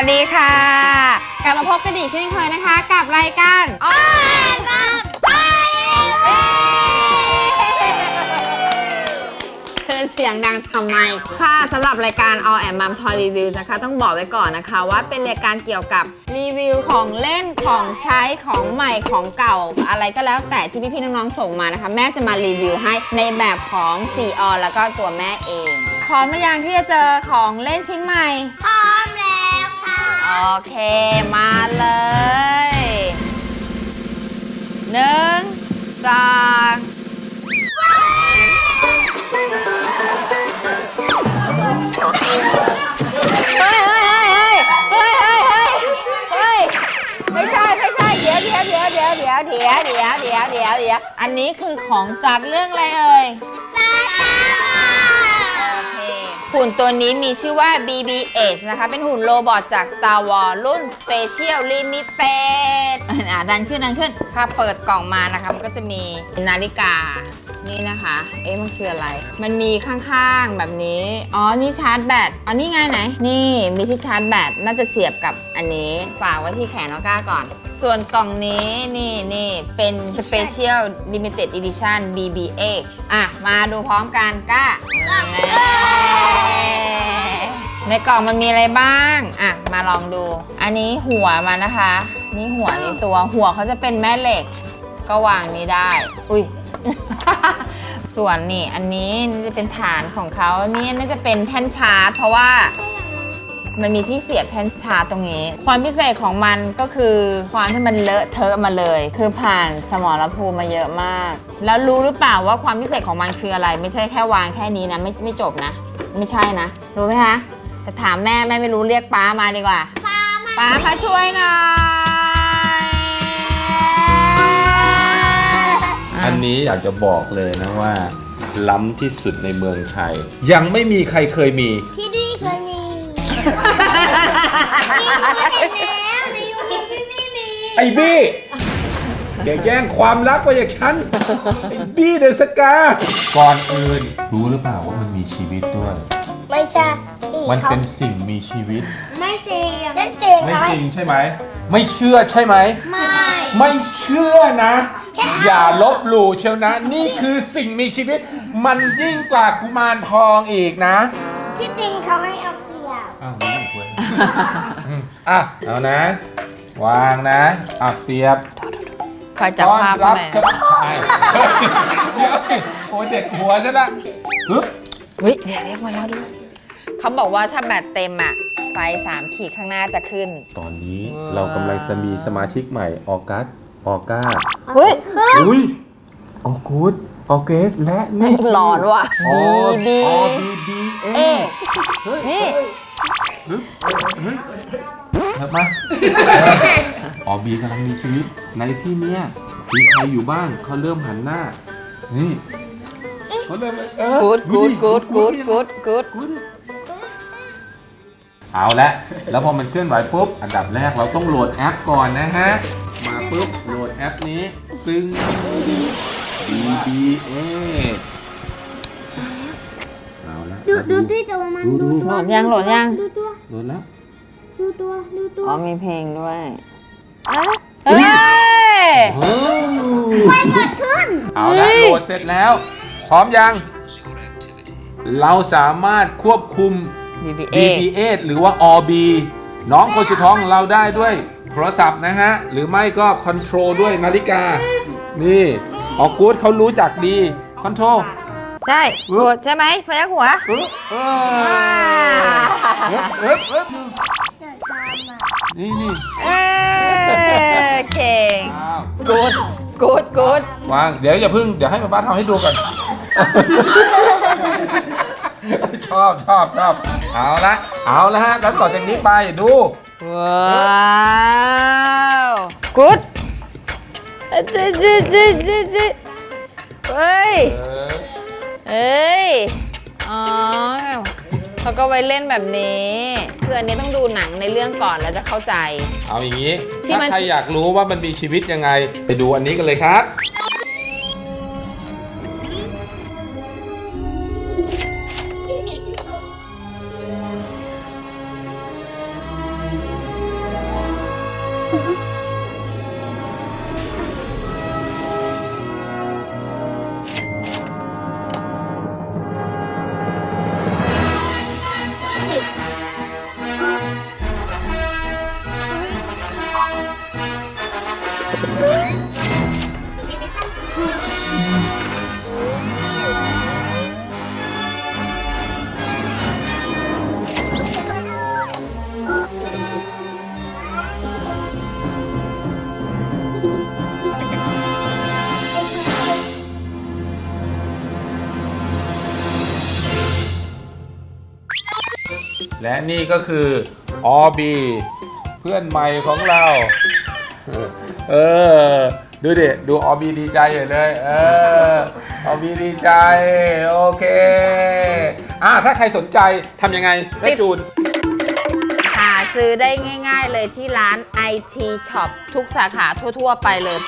วัสดีค่ะ กลับมาพบกันอีกเช่นเคยนะคะ กับรายการอ้อครับเสียงดังทำไม ค่ะสำหรับรายการ All and Mom Toy Review นะคะ ต้องบอกไว้ก่อนนะคะว่าเป็นรายการเกี่ยวกับรีวิวของเล่นของใช้ของใหม่ของเก่าอะไรก็แล้วแต่ที่พี่ๆน้องๆส่งมานะคะ แม่จะมารีวิวให้ในแบบของ 4 ออแล้วก็ตัวแม่เอง พร้อมหรือยังที่จะเจอของเล่นชิ้นใหม่พร้อมแล้วค่ะ โอเค มาเลยหนึ่งสองเฮ้ยเฮ้ยเฮ้ยเฮ้ยเฮ้ยเฮ้ยเฮ้ยไม่ใช่ไม่ใช่เดี๋ยวเดี๋ยวเดี๋ยวเดี๋ยวเดี๋ยวเดี๋ยวเดี๋ยวเดี๋ยวเดี๋ยวอันนี้คือของจากเรื่องอะไรเอ่ย หุ่นตัวนี้มีชื่อว่า BB-8 นะคะ เป็นหุ่นโรบอทจาก Star Wars รุ่น Special Limited อะดันขึ้นดันขึ้น ค่ะ เปิดกล่องมานะคะ มันก็จะมีนาฬิกา นี่นะคะ เอ๊ะ มันคืออะไร มันมีข้างๆแบบนี้ อ๋อ นี่ชาร์จแบต อ๋อ นี่ไงไหน นี่ มีที่ชาร์จแบต น่าจะเสียบกับอันนี้ ฝากไว้ที่แขนน้องก้าก่อน ส่วนกล่องนี้นี่นี่เป็น Special Limited Edition BBH อะ มาดูพร้อมกันก้าในกล่องมันมีอะไรบ้าง อะ มาลองดู อันนี้หัวมันนะคะ นี่หัวนี่ตัวหัวเขาจะเป็นแม่เหล็ก ก็วางนี้ได้ อุ้ย ส่วนนี่อันนี้นี่จะเป็นฐานของเขานี่น่าจะเป็นแท่นชาร์จ เพราะว่า มันมีที่เสียบแท่นชาร์จตรงนี้ ความพิเศษของมันก็คือความที่มันเลอะเทอะมาเลย คือผ่านสมรภูมิมาเยอะมาก แล้วรู้หรือเปล่าว่าความพิเศษของมันคืออะไร ไม่ใช่แค่วางแค่นี้นะ ไม่ไม่จบนะ ไม่ใช่นะ รู้ไหมคะแต่ถามแม่แม่ไม่รู้เรียกป้ามาดีกว่าป้ามาป้ามาช่วยหน่อยอันนี้อยากจะบอกเลยนะว่า ล้ำที่สุดในเมืองไทย ยังไม่มีใครเคยมี พี่ดีเคยมีพี่เคย แล้วในยูทูบพี่ไม่มีไอ้บี้อย่าแย่งความรักไปจากฉันไอ้บี้เดอะสกาก่อนอื่น รู้หรือเปล่าว่ามันมีชีวิตด้วย ไม่ใช่มันเป็นสิ่งมีชีวิต ไม่จริงไม่จริงไม่จริงใช่ไหม ไม่เชื่อใช่ไหม ไม่ไม่เชื่อนะ อย่าลบหลู่เชียวนะ นี่คือสิ่งมีชีวิต มันยิ่งกว่ากุมารทองอีกนะ ที่จริงเขาให้เอาเสียบ อ้าวไม่ต้องคุยอืมอะเอานะ วางนะอะเสียบคอยจับภาพต้อนหน่อยจะนะเดี๋ยวสิโอ้ยเด็ดหัวฉันละปึ๊บวิเดี๋ยวเรียกมาแล้วด้วยเขาบอกว่าถ้าแบตเต็มอะไฟสามขีดข้างหน้าจะขึ้น ตอนนี้เรากำลังจะมีสมาชิกใหม่ออกัสออก้าเฮ้ย อุ้ยออกูดออเกสและนี่หลอนว่ะออบีอบีบีเอเอ๊ะ เฮ้ยนี่ เฮ้ยเฮ้ยเฮ้ย มาออบีกำลังมีชีวิต ในที่เนี้ยมีใครอยู่บ้างเขาเริ่มหันหน้า นี่เขาเริ่มเออ กูดกูดกูดกูดดิกูดกูดกูดดิเอาละ แล้วพอมันเคลื่อนไหวปุ๊บ อันดับแรกเราต้องโหลดแอปก่อนนะฮะ มาปุ๊บ โหลดแอปนี้ ซึ่ง BBA เอาละดูมาดูที่ตัวมันดูดูโหลดยังโหลดยังดูตัวโหลดแล้ว ดูตัวดูตัวอ๋อมีเพลงด้วยเอ้ยเฮ้ย ไฟเกิดขึ้น เอาเฮ้ละย โหลดเสร็จแล้ว พร้อมยัง เราสามารถควบคุม BB-8 BB8 หรือว่า OB น้องคนสุดท้องของเราได้ด้วยโทรศัพท์นะฮะ หรือไม่ก็คอนโทรลด้วยนาฬิกา นี่ ออกูดเขารู้จักดีคอนโทรลใช่กดใช่ไหมพยักหัวเออเออเออเออเดี๋ยวทำอะ นี่นี่เออเก่งอ้าวกูดกูดกูดวาง เดี๋ยวอย่าพึ่ง เดี๋ยวให้ป๊าป้าทำให้ดูก่อน ชอบชอบชอบเอาละเอาละฮะแล้วต่อจากนี้ไปดูว้าวกูดจิจิจิจิจิเฮ้ย เอ้ย อ๋อ เขาก็ไว้เล่นแบบนี้คืออันนี้ต้องดูหนังในเรื่องก่อนแล้วจะเข้าใจ เอาอย่างนี้ ที่มันถ้าใครอยากรู้ว่ามันมีชีวิตยังไง ไปดูอันนี้กันเลยครับ และนี่ก็คือออบีเพื่อนใหม่ของเรา เออ ดูดิ ดูออบีดีใจเลย เออออบีดีใจ โอเค อะถ้าใครสนใจทำยังไงแม่จูน หาซื้อได้ง่าย ๆ เลยที่ร้าน IT Shop ทุกสาขาทั่ว ๆ ไปเลย